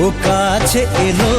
ও কাছে এলো।